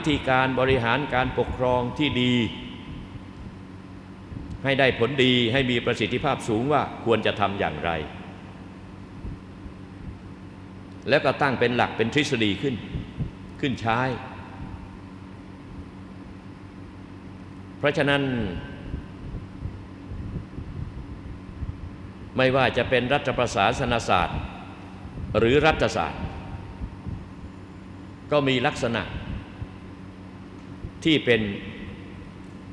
วิธีการบริหารการปกครองที่ดี ให้ได้ผลดีให้มีประสิทธิภาพสูงว่าควรจะทำอย่างไร แล้วก็ตั้งเป็นหลักเป็นทฤษฎีขึ้น ขึ้นใช้ เพราะฉะนั้น ไม่ว่าจะเป็นรัฐประศาสนศาสตร์ หรือรัฐศาสตร์ ก็มีลักษณะ ที่เป็น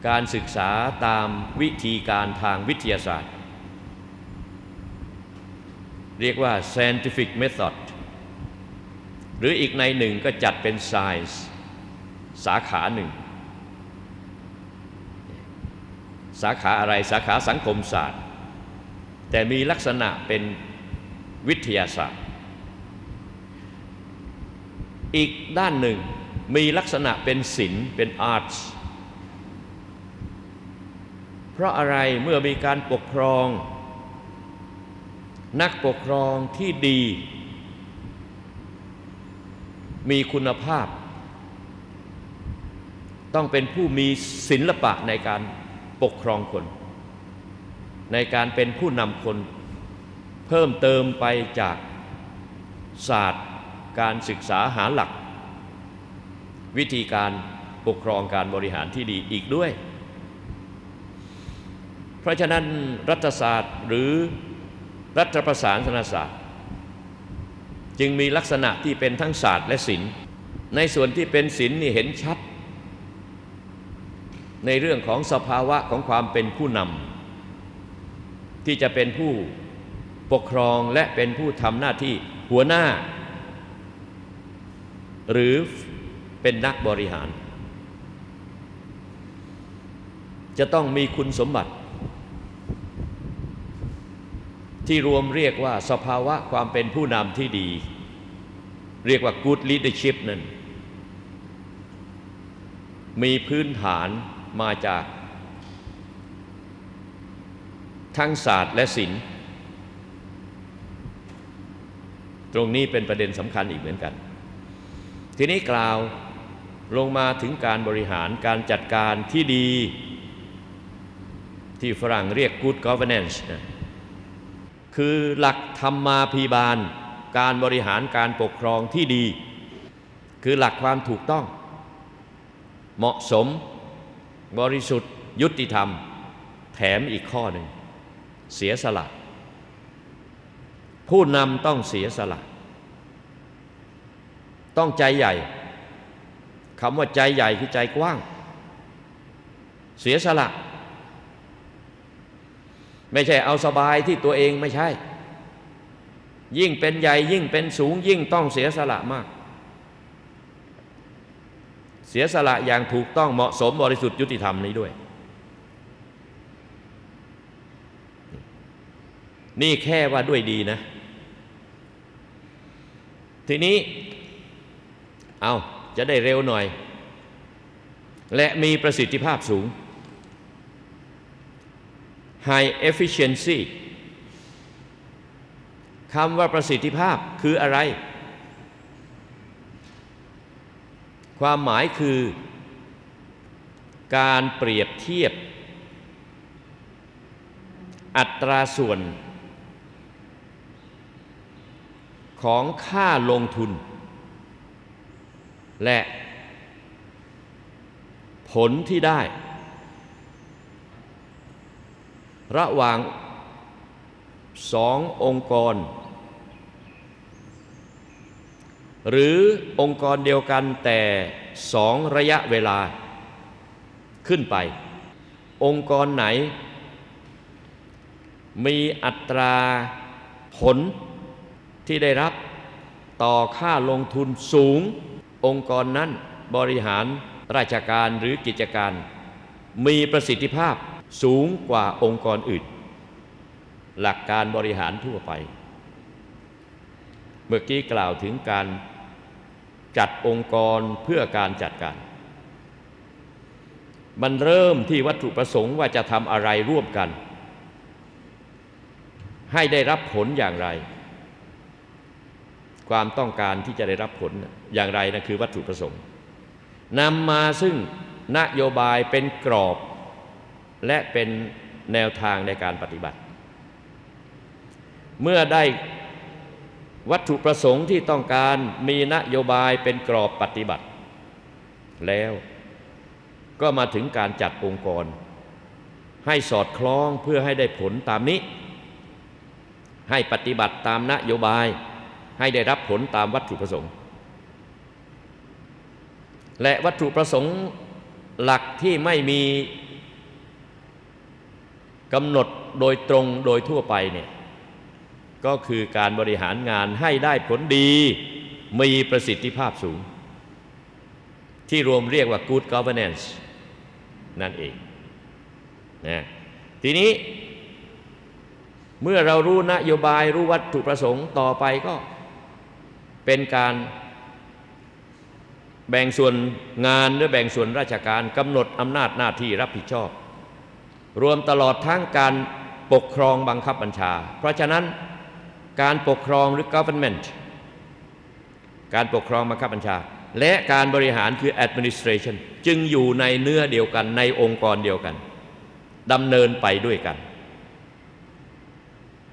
การศึกษาตามวิธีการทางวิทยาศาสตร์ เรียกว่า scientific method หรืออีกในหนึ่งก็จัดเป็น science สาขาหนึ่ง สาขาอะไรสาขาสังคมศาสตร์ แต่มีลักษณะเป็นวิทยาศาสตร์ อีกด้านหนึ่ง มีลักษณะเป็นศิลป์เป็นอาร์ตเพราะอะไรเมื่อมีการปกครอง นักปกครองที่ดี มีคุณภาพ ต้องเป็นผู้มีศิลปะในการปกครองคน ในการเป็นผู้นำคน เพิ่มเติมไปจากศาสตร์การศึกษาหาหลัก วิธีการปกครองการบริหารที่ดีอีกด้วย เพราะฉะนั้นรัฐศาสตร์หรือรัฐประศาสนศาสตร์ จึงมีลักษณะที่เป็นทั้งศาสตร์และศิลป์ในส่วนที่เป็นศิลป์นี่เห็นชัด ในเรื่องของสภาวะของความเป็นผู้นำที่จะเป็นผู้ปกครองและเป็นผู้ทำหน้าที่หัวหน้า หรือ เป็นนักบริหาร จะต้องมีคุณสมบัติ ที่รวมเรียกว่าสภาวะความเป็นผู้นำที่ดี เรียกว่า good leadership นั้นมีพื้นฐานมาจาก ทั้งศาสตร์และศิลป์ตรงนี้เป็นประเด็นสำคัญอีกเหมือนกัน ทีนี้กล่าว ลงมาถึงการบริหารการจัดการที่ดี ที่ฝรั่งเรียก good governance นะคือหลักธรรมาภิบาล การบริหารการปกครองที่ดี คือหลักความถูกต้อง เหมาะสม บริสุทธิ์ ยุติธรรม แถมอีกข้อหนึ่ง เสียสละ ผู้นำต้องเสียสละ ต้องใจใหญ่ คำว่าใจใหญ่คือใจกว้าง เสียสละ ไม่ใช่เอาสบายที่ตัวเองไม่ใช่ ยิ่งเป็นใหญ่ยิ่งเป็นสูงยิ่งต้องเสียสละมาก เสียสละอย่างถูกต้องเหมาะสมบริสุทธิ์ยุติธรรมนี้ด้วย นี่แค่ว่าด้วยดีนะ ทีนี้ เอา จะได้เร็วหน่อย และมีประสิทธิภาพสูง High efficiency คำว่าประสิทธิภาพคืออะไร ความหมายคือ การเปรียบเทียบ อัตราส่วน ของค่าลงทุน และผลที่ได้ ระหว่างสององค์กร หรือองค์กรเดียวกันแต่สองระยะเวลาขึ้นไป องค์กรไหน มีอัตราผลที่ได้รับต่อค่าลงทุนสูง องค์กรนั้นบริหารราชการหรือกิจการ มีประสิทธิภาพสูงกว่าองค์กรอื่น หลักการบริหารทั่วไป เมื่อกี้กล่าวถึงการจัดองค์กรเพื่อการจัดการ มันเริ่มที่วัตถุประสงค์ว่าจะทำอะไรร่วมกัน ให้ได้รับผลอย่างไร ความต้องการที่จะได้รับผลอย่างไรนะคือวัตถุประสงค์นำมาซึ่งนโยบายเป็นกรอบ และเป็นแนวทางในการปฏิบัติ เมื่อได้วัตถุประสงค์ที่ต้องการมีนโยบายเป็นกรอบปฏิบัติ แล้วก็มาถึงการจัดองค์กร ให้สอดคล้องเพื่อให้ได้ผลตามนี้ ให้ปฏิบัติตามนโยบาย ให้ได้รับผลตามวัตถุประสงค์ และวัตถุประสงค์หลักที่ไม่มีกำหนดโดยตรงโดยทั่วไปเนี่ยก็คือการบริหารงานให้ได้ผลดี มีประสิทธิภาพสูง ที่รวมเรียกว่า good governance นั่นเองนะทีนี้เมื่อเรารู้นโยบายรู้วัตถุประสงค์ต่อไปก็ เป็นการแบ่งส่วนงานหรือแบ่งส่วนราชการกำหนดอำนาจหน้าที่รับผิดชอบ รวมตลอดทั้งการปกครองบังคับบัญชา เพราะฉะนั้นการปกครองหรือ government การปกครองบังคับบัญชา และการบริหารคือ administration จึงอยู่ในเนื้อเดียวกันในองค์กรเดียวกันดำเนินไปด้วยกัน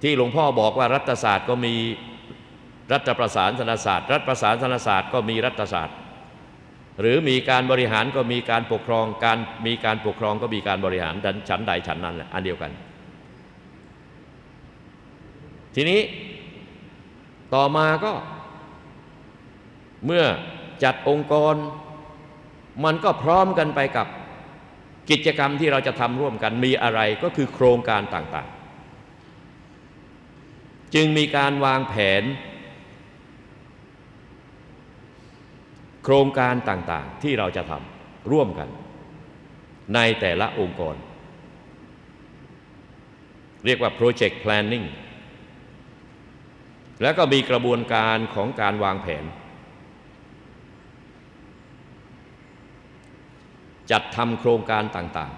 ที่หลวงพ่อบอกว่ารัฐศาสตร์ก็มี รัฐประสานศาสนศาสตร์ รัฐประสานศาสนศาสตร์ก็มีรัฐศาสตร์ หรือมีการบริหารก็มีการปกครองการมีการปกครองก็มีการบริหารฉันใดฉันนั้นแหละอันเดียวกัน ทีนี้ต่อมาก็ เมื่อจัดองค์กร มันก็พร้อมกันไปกับกิจกรรมที่เราจะทำร่วมกันมีอะไรก็คือโครงการต่างๆ จึงมีการวางแผน โครงการต่างๆที่เราจะทำร่วมกัน ในแต่ละองค์กร เรียกว่า project planning แล้วก็มีกระบวนการของการวางแผน จัดทำโครงการต่าง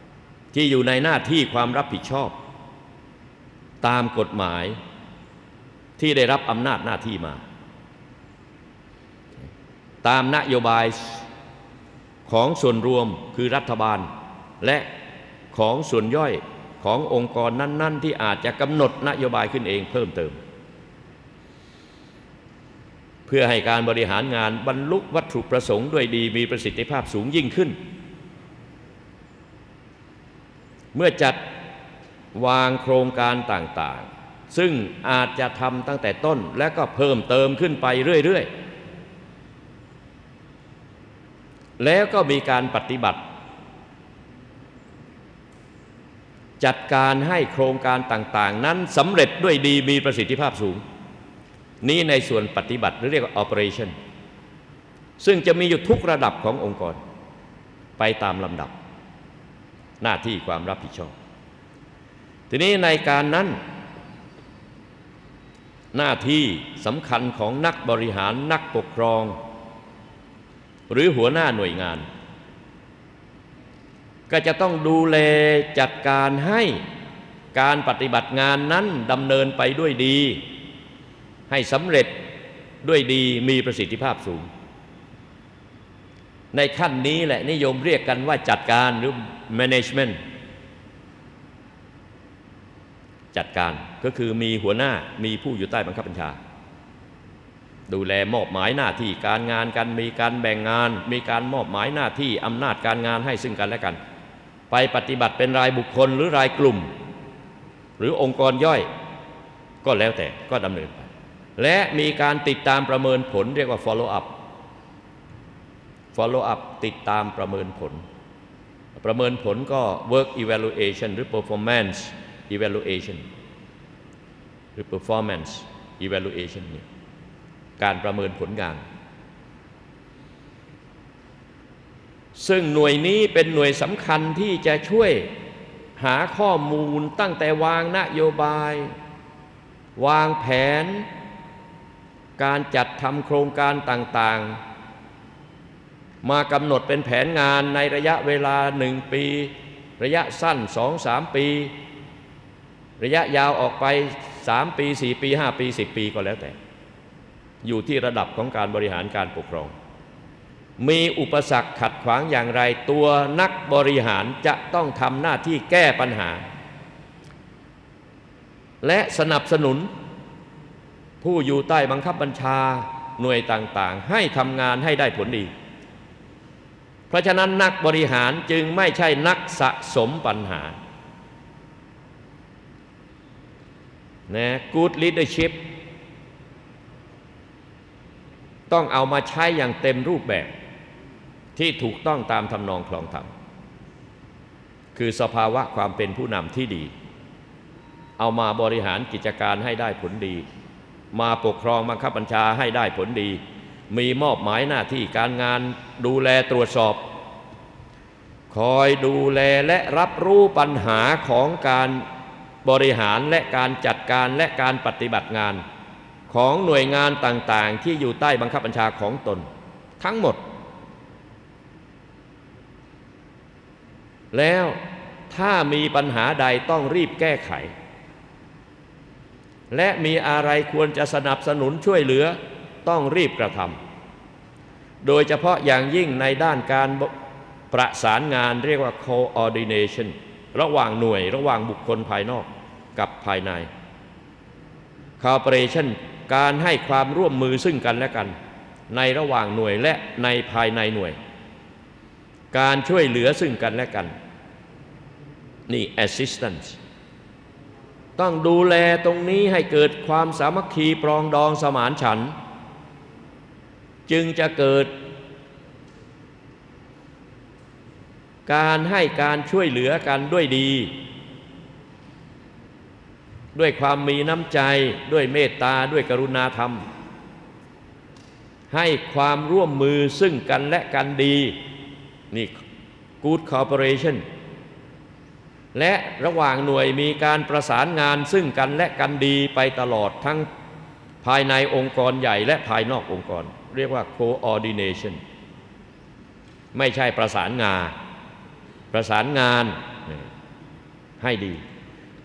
ๆ ที่อยู่ในหน้าที่ความรับผิดชอบ ตามกฎหมายที่ได้รับอำนาจหน้าที่มา ตามนโยบายของส่วนรวมคือรัฐบาล และของส่วนย่อยขององค์กรนั้นๆ ที่อาจจะกำหนดนโยบายขึ้นเองเพิ่มเติม เพื่อให้การบริหารงานบรรลุวัตถุประสงค์ด้วยดีมีประสิทธิภาพสูงยิ่งขึ้น เมื่อจัดวางโครงการต่างๆ ซึ่งอาจจะทำตั้งแต่ต้นและก็เพิ่มเติมขึ้นไปเรื่อย ๆ แล้วก็มีการปฏิบัติ จัดการให้โครงการต่าง ๆ นั้นสำเร็จด้วยดีมีประสิทธิภาพสูง นี้ในส่วนปฏิบัติหรือเรียกว่า operation ซึ่งจะมีอยู่ทุกระดับขององค์กร ไปตามลำดับ หน้าที่ความรับผิดชอบ ทีนี้ในการนั้น หน้าที่สำคัญของนักบริหารนักปกครอง หรือหัวหน้าหน่วยงาน ก็จะต้องดูแลจัดการให้การปฏิบัติงานนั้นดำเนินไปด้วยดี ให้สำเร็จด้วยดีมีประสิทธิภาพสูง ในขั้นนี้แหละนิยมเรียกกันว่าจัดการหรือ management จัดการก็คือมีหัวหน้ามีผู้อยู่ใต้บังคับบัญชา ดูแลมอบหมายหน้าที่การงานกันมีการแบ่งงาน มีการมอบหมายหน้าที่อำนาจการงานให้ซึ่งกันและกัน ไปปฏิบัติเป็นรายบุคคลหรือรายกลุ่ม หรือองค์กรย่อย ก็แล้วแต่ก็ดำเนินไปและมีการติดตามประเมินผลเรียกว่า follow up follow up ติดตามประเมินผล ประเมินผลก็ work evaluation หรือ performance evaluation หรือ performance evaluation เนี่ย การประเมินผลงาน ซึ่งหน่วยนี้เป็นหน่วยสำคัญที่จะช่วยหาข้อมูลตั้งแต่วางนโยบาย วางแผน การจัดทำโครงการต่างๆ มากำหนดเป็นแผนงานในระยะเวลาหนึ่งปี ระยะสั้นสองสามปี ระยะยาวออกไปสามปีสี่ปีห้าปีสิบปีก็แล้วแต่ อยู่ที่ระดับของการบริหารการปกครอง มีอุปสรรคขัดขวางอย่างไร ตัวนักบริหารจะต้องทำหน้าที่แก้ปัญหา และสนับสนุน ผู้อยู่ใต้บังคับบัญชาหน่วยต่างๆ ให้ทำงานให้ได้ผลดี เพราะฉะนั้นนักบริหารจึงไม่ใช่นักสะสมปัญหานะ good leadership ต้องเอามาใช้อย่างเต็มรูปแบบที่ถูกต้องตามทำนองคลองธรรมคือสภาวะความเป็นผู้นำที่ดี เอามาบริหารกิจการให้ได้ผลดี มาปกครองบังคับบัญชาให้ได้ผลดี มีมอบหมายหน้าที่การงานดูแลตรวจสอบ คอยดูแลและรับรู้ปัญหาของการบริหารและการจัดการและการปฏิบัติงาน ของหน่วยงานต่างๆ ที่อยู่ใต้บังคับบัญชาของตน ทั้งหมด แล้วถ้ามีปัญหาใดต้องรีบแก้ไข และมีอะไรควรจะสนับสนุนช่วยเหลือต้องรีบกระทำโดยเฉพาะอย่างยิ่งในด้านการประสานงานเรียกว่า coordination ระหว่างหน่วยระหว่างบุคคลภายนอกกับภายใน cooperation การให้ความร่วมมือซึ่งกันและกัน ในระหว่างหน่วยและในภายในหน่วย การช่วยเหลือซึ่งกันและกัน นี่ assistance ต้องดูแลตรงนี้ให้เกิดความสามัคคีปรองดองสมานฉันท์จึงจะเกิด การให้การช่วยเหลือกันด้วยดี ด้วยความมีน้ำใจด้วยเมตตาด้วยกรุณาธรรม ให้ความร่วมมือซึ่งกันและกันดีนี่ good cooperation และระหว่างหน่วยมีการประสานงานซึ่งกันและกันดีไปตลอดทั้งภายในองค์กรใหญ่และภายนอกองค์กร เรียกว่า coordination ไม่ใช่ประสานงาน ประสานงานให้ดี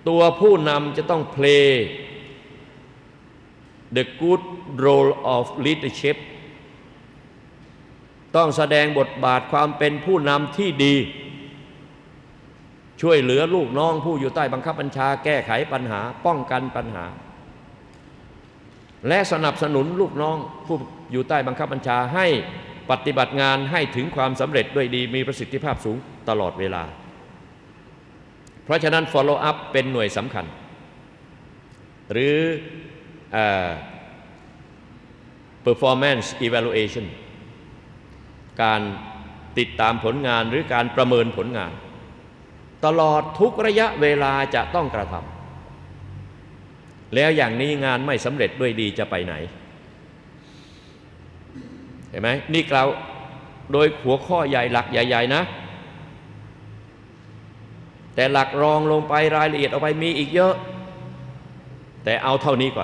ตัวผู้นำจะต้อง play the good role of leadership ต้องแสดงบทบาทความเป็นผู้นำที่ดี ช่วยเหลือลูกน้องผู้อยู่ใต้บังคับบัญชาแก้ไขปัญหา ป้องกันปัญหา และสนับสนุนลูกน้องผู้อยู่ใต้บังคับบัญชาให้ปฏิบัติงานให้ถึงความสำเร็จด้วยดีมีประสิทธิภาพสูงตลอดเวลา เพราะฉะนั้น follow up เป็นหน่วยสำคัญ หรือ uh, performance evaluation การติดตามผลงานหรือการประเมินผลงาน ตลอดทุกระยะเวลาจะต้องกระทำแล้วอย่างนี้งานไม่สำเร็จด้วยดีจะไปไหน เห็นไหมนี่กล่าวโดยหัวข้อใหญ่หลักใหญ่ ๆ นะ แต่หลักรองลงไปรายละเอียดออกไปมีอีกเยอะ แต่เอาเท่านี้ก่อน